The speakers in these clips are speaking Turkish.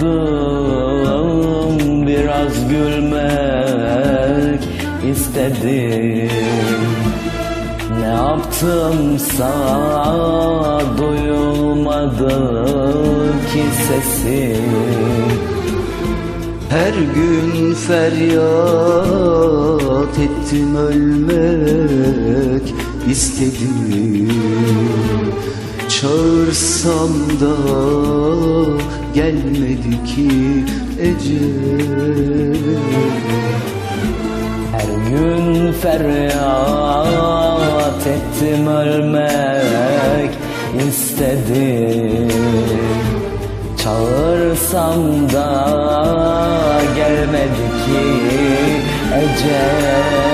Ağladım biraz gülmek istedim. Ne yaptımsa duyulmadı ki sesim Her gün feryat ettim ölmek istedim Çağırsam da gelmedi ki ecel Her gün feryat ettim ölmek istedim. Çağırsam da gelmedi ki ecel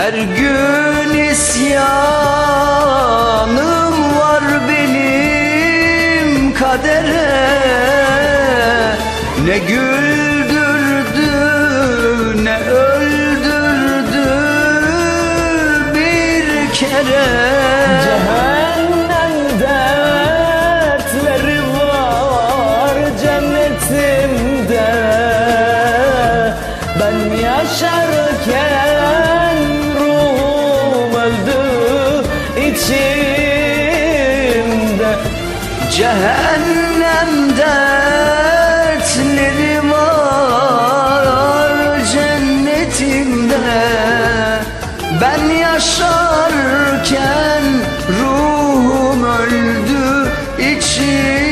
Her gün isyanım var benim kadere. Ne güldürdü ne öldürdü bir kere Cehennem dertleri var cennetimde. Ben yaşarken ruhum öldü içimde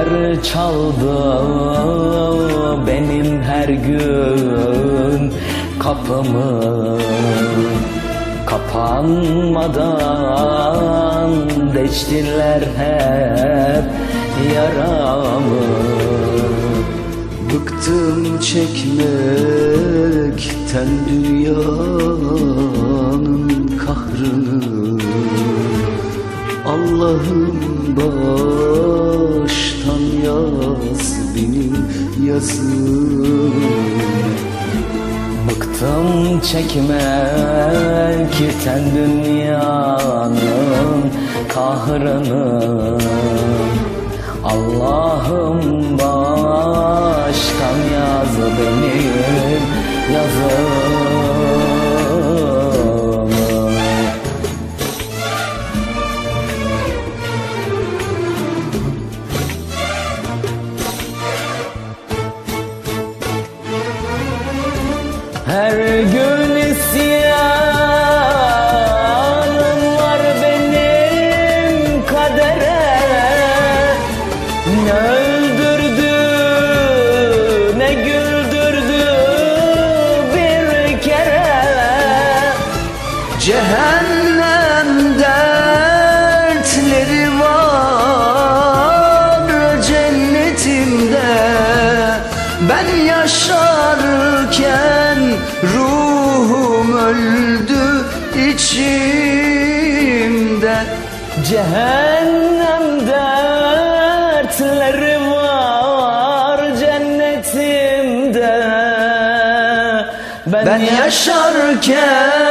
Dertler çaldı. Benim her gün kapımı Kapanmadan deştiler hep yaramı. Bıktım çekmekten dünyanın kahrını. Allah'ım baştan yaz benim yazım Bıktım çekmekten dünyanın kahrını. Allah'ım baştan yaz benim yazımı Her gün isyanım var benim kadere. Ne öldürdü ne güldürdü bir kere. Cehennem dertleri var cennetimde. Ben yaşarken Ruhum öldü içimde. Cehennem dertleri var cennetimde. Ben, ben yaşarken